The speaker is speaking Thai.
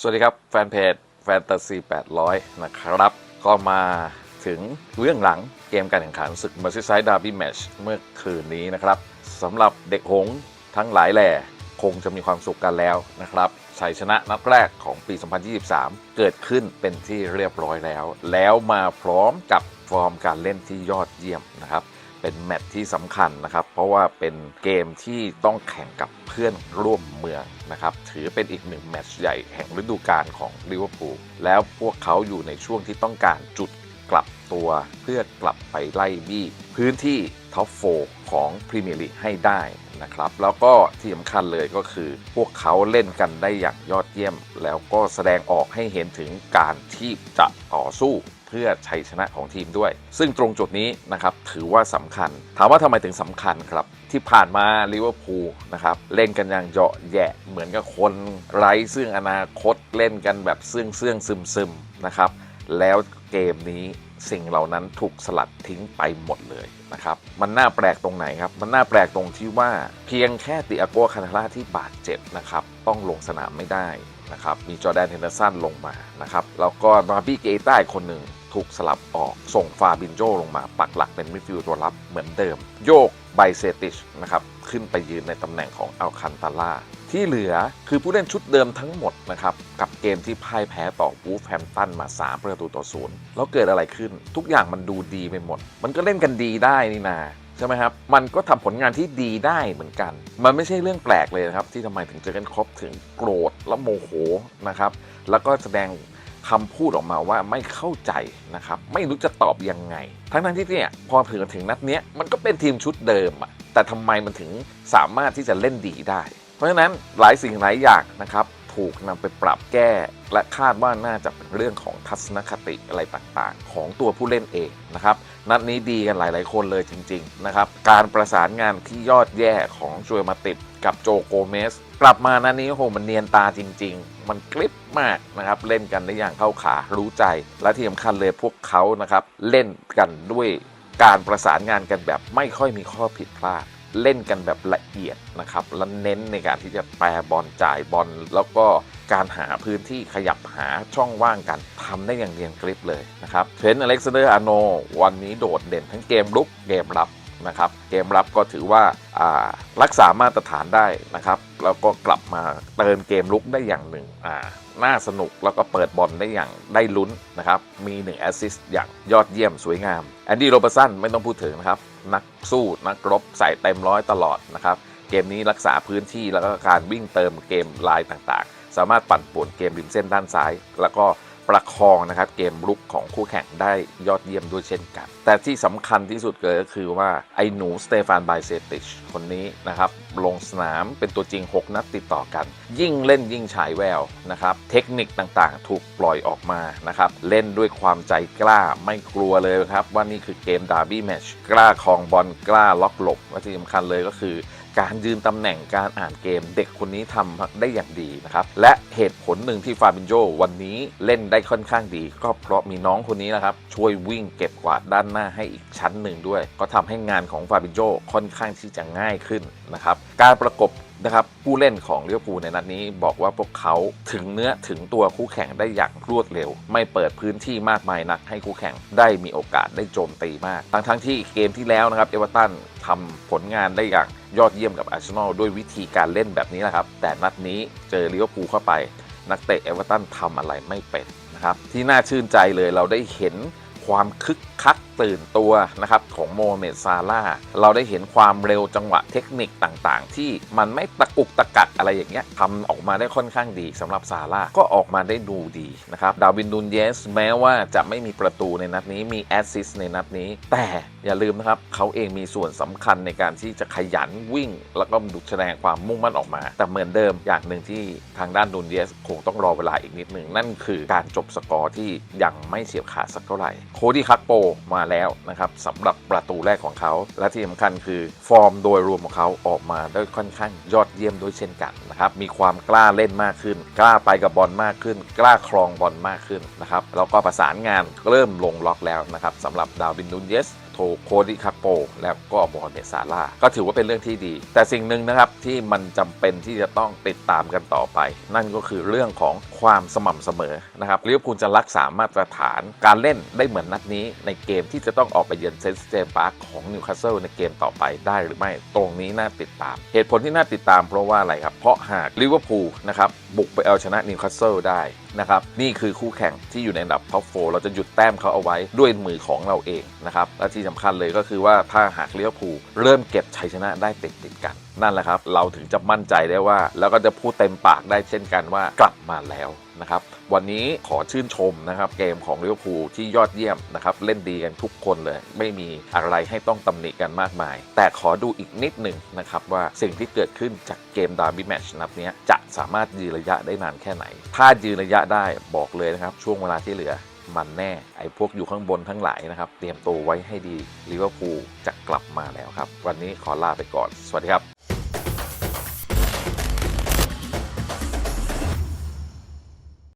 สวัสดีครับ แฟนเพจแฟนตาซี800 นะครับ ก็มาถึงเรื่องหลังเกมการแข่งขันศึก Merseyside Derby Match เมื่อคืนนี้นะครับสำหรับเด็กหงส์ทั้งหลายแหล่คงจะมีความสุขกันแล้วนะครับชัยชนะนัดแรกของปี 2023 เกิดขึ้นเป็นที่เรียบร้อยแล้ว แล้วมาพร้อมกับฟอร์มการเล่นที่ยอดเยี่ยมนะครับ เป็นแมตช์ที่สำคัญนะครับ เพราะว่าเป็นเกมที่ต้องแข่งกับเพื่อนร่วมเมืองนะครับ ถือเป็นอีกหนึ่งแมตช์ใหญ่แห่งฤดูกาลของลิเวอร์พูลแล้วพวกเขาอยู่ในช่วงที่ต้องการจุดกลับตัวเพื่อกลับไปไล่บี้ พื้นที่ท็อปโฟของพรีเมียร์ลีกให้ได้นะครับ แล้วก็ที่สำคัญเลยก็คือ พวกเขาเล่นกันได้อย่างยอดเยี่ยม แล้วก็แสดงออกให้เห็นถึงการที่จะต่อสู้ เพื่อชัยชนะของทีมด้วย ซึ่งตรงจุดนี้นะครับถือว่าสำคัญ ถามว่าทำไมถึงสำคัญครับ ที่ผ่านมาลิเวอร์พูลนะครับเล่นกันอย่างเหาะแยะเหมือนกับคนไร้ซึ่งอนาคตเล่นกันแบบเสื่องเสื่องซึมซึมนะครับแล้วเกมนี้สิ่งเหล่านั้นถูกสลัดทิ้งไปหมดเลยนะครับ มันน่าแปลกตรงไหนครับ มันน่าแปลกตรงที่ว่าเพียงแค่ติอาโกคานาล่าที่บาดเจ็บนะครับ ต้องลงสนามไม่ได้นะครับ มีจอแดนเฮนเดอร์สันลงมานะครับ แล้วก็นาบี้เกต้าอีกคนหนึ่งูกสลับออก ส่งฟาบินโจลงมาปักหลักเป็นมิดฟิลด์ตัวรับเหมือนเดิม โยกไบเซติชนะครับขึ้นไปยืนในตำแหน่งของอัลคันตาล่าที่เหลือคือผู้เล่นชุดเดิมทั้งหมดนะครับ กับเกมที่พ่ายแพ้ต่อวูฟแฮมตันมา 3 ประตูต่อศูนย์แล้วเกิดอะไรขึ้น ทุกอย่างมันดูดีไปหมด มันก็เล่นกันดีได้นี่นาใช่ไหมครับ มันก็ทำผลงานที่ดีได้เหมือนกัน มันไม่ใช่เรื่องแปลกเลยนะครับ ที่ทำไมถึงเจอกันครบถึงโกรธและโมโหนะครับ แล้วก็แสดง คำพูดออกมาว่าไม่เข้าใจนะครับไม่รู้จะตอบยังไง ทั้งทั้งที่เนี่ยพอถึงถึงนัดเนี้ยมันก็เป็นทีมชุดเดิมอะแต่ทำไมมันถึงสามารถที่จะเล่นดีได้ เพราะฉะนั้นหลายสิ่งหลายอย่างนะครับ ถูกนำไปปรับแก้ และคาดว่าน่าจะเป็นเรื่องของทัศนคติอะไรต่างๆ ของตัวผู้เล่นเองนะครับนัดนี้ดีกันหลาย ๆ คนเลยจริง ๆ นะครับ การประสานงานที่ยอดแย่ของจวยมาติดกับโจโกเมส กลับมานัดนี้โอ้โหมันเนียนตาจริง ๆ มันกริบมากนะครับ เล่นกันได้อย่างเข้าขารู้ใจ และที่สำคัญเลยพวกเขานะครับ เล่นกันด้วยการประสานงานกันแบบไม่ค่อยมีข้อผิดพลาด เล่นกันแบบละเอียดนะครับและเน้นในการที่จะแปรบอลจ่ายบอลแล้วก็การหาพื้นที่ขยับหาช่องว่างกันทำได้อย่างเรียนกริบเลยนะครับเทรนต์อเล็กซานเดอร์อาโนวันนี้โดดเด่นทั้งเกมลุกเกมรับนะครับเกมรับก็ถือว่ารักษามาตรฐานได้นะครับแล้วก็กลับมาเติมเกมลุกได้อย่างหนึ่งอ่าน่าสนุกแล้วก็เปิดบอลได้อย่างได้ลุ้นนะครับมี1แอสซิสต์อย่างยอดเยี่ยมสวยงามแอนดี้โรเบอร์สันไม่ต้องพูดถึงนะครับ นักสู้นักรบใส่เต็มร้อยตลอดนะครับ เกมนี้รักษาพื้นที่แล้วก็การวิ่งเติมเกมลายต่างๆ สามารถปั่นป่วนเกมริมเส้นด้านซ้าย แล้วก็ ประคองนะครับเกมลุกของคู่แข่งได้ยอดเยี่ยมด้วยเช่นกัน แต่ที่สำคัญที่สุดเลยก็คือว่าไอ้หนูสเตฟานไบเซติชคนนี้นะครับลงสนามเป็นตัวจริง 6 นัดติดต่อกัน ยิ่งเล่นยิ่งฉายแววนะครับเทคนิคต่างๆ ถูกปล่อยออกมานะครับเล่นด้วยความใจกล้าไม่กลัวเลยครับว่านี่คือเกมดาร์บี้แมชกล้าคองบอลกล้าล็อกหลบและที่สำคัญเลยก็คือ การยืนตำแหน่งการอ่านเกม เด็กคนนี้ทำได้อย่างดีนะครับ และเหตุผลหนึ่งที่ฟาบินโจวันนี้เล่นได้ค่อนข้างดี ก็เพราะมีน้องคนนี้นะครับ ช่วยวิ่งเก็บกวาดด้านหน้าให้อีกชั้นหนึ่งด้วย ก็ทำให้งานของฟาบินโจค่อนข้างที่จะง่ายขึ้นนะครับ การประกบ นะครับผู้เล่นของลิเวอร์พูลในนัดนี้บอกว่าพวกเขาถึงเนื้อถึงตัวคู่แข่งได้อย่างรวดเร็ว ไม่เปิดพื้นที่มากมายนักให้คู่แข่งได้มีโอกาสได้โจมตีมากทั้งทั้งที่เกมที่แล้วนะครับเอเวอร์ตันทำผลงานได้อย่างยอดเยี่ยมกับอาร์เซนอลด้วยวิธีการเล่นแบบนี้แหละครับ แต่นัดนี้เจอลิเวอร์พูลเข้าไป นักเตะเอเวอร์ตันทำอะไรไม่เป็นนะครับที่น่าชื่นใจเลยเราได้เห็นความคึกคัก ตื่นตัวนะครับของโมเมดซาลาเราได้เห็นความเร็วจังหวะเทคนิคต่างๆ ที่มันไม่ตะกุกตะกักอะไรอย่างเงี้ยทำออกมาได้ค่อนข้างดีสำหรับซาลาก็ออกมาได้ดูดีนะครับดาวินดูนเยส แม้ว่าจะไม่มีประตูในนัดนี้มีแอสซิสในนัดนี้ แต่อย่าลืมนะครับเขาเองมีส่วนสำคัญในการที่จะขยันวิ่ง แล้วก็ดูแสดงความมุ่งมั่นออกมา แต่เหมือนเดิมอย่างหนึ่งที่ทางด้านดูนเยสคงต้องรอเวลาอีกนิดหนึ่งนั่นคือการจบสกอร์ที่ยังไม่เฉียบขาดสักเท่าไหร่โคดี้คักโปมาแล้วนะครับสำหรับประตูแรกของเขา และที่สำคัญคือฟอร์มโดยรวมของเขาออกมาได้ค่อนข้างยอดเยี่ยมด้วยเช่นกันนะครับมีความกล้าเล่นมากขึ้น กล้าไปกับบอลมากขึ้น กล้าครองบอลมากขึ้นนะครับแล้วก็ประสานงานเริ่มลงล็อกแล้วนะครับสำหรับดาวินนูนเยส โทโคดิคาโป แล้วก็โมฮัมเหม็ดซาลาก็ถือว่าเป็นเรื่องที่ดี แต่สิ่งหนึ่งนะครับที่มันจำเป็นที่จะต้องติดตามกันต่อไป นั่นก็คือเรื่องของความสม่ำเสมอนะครับลิเวอร์พูลจะรักษามาตรฐานการเล่นได้เหมือนนัดนี้ ในเกมที่จะต้องออกไปเยือนเซนต์เจมส์พาร์คของนิวคาสเซิลในเกมต่อไปได้หรือไม่ตรงนี้น่าติดตาม เหตุผลที่น่าติดตามเพราะว่าอะไรครับเพราะหากลิเวอร์พูลนะครับบุกไปเอาชนะนิวคาสเซิลได้นะครับนี่คือคู่แข่งที่อยู่ในอันดับท็อปโฟเราจะหยุดแต้มเขาเอาไว้ด้วยมือของเราเองนะครับและที่สำคัญเลยก็คือว่าถ้าหากลิเวอร์พูลเริ่มเก็บชัยชนะได้ติดติดกัน นั่นแหละครับ เราถึงจะมั่นใจได้ว่า แล้วก็จะพูดเต็มปากได้เช่นกันว่ากลับมาแล้ว นะครับ วันนี้ขอชื่นชมนะครับเกมของลิเวอร์พูลที่ยอดเยี่ยมนะครับเล่นดีกันทุกคนเลย ไม่มีอะไรให้ต้องตำหนิกันมากมาย แต่ขอดูอีกนิดหนึ่งนะครับว่าสิ่งที่เกิดขึ้นจากเกมดาร์บี้แมชนัดเนี้ยจะสามารถยืนระยะได้นานแค่ไหน ถ้ายืนระยะได้บอกเลยนะครับ ช่วงเวลาที่เหลือมันแน่ ไอ้พวกอยู่ข้างบนทั้งหลายนะครับ เตรียมตัวไว้ให้ดีลิเวอร์พูลจะกลับมาแล้วครับ วันนี้ขอลาไปก่อน สวัสดีครับ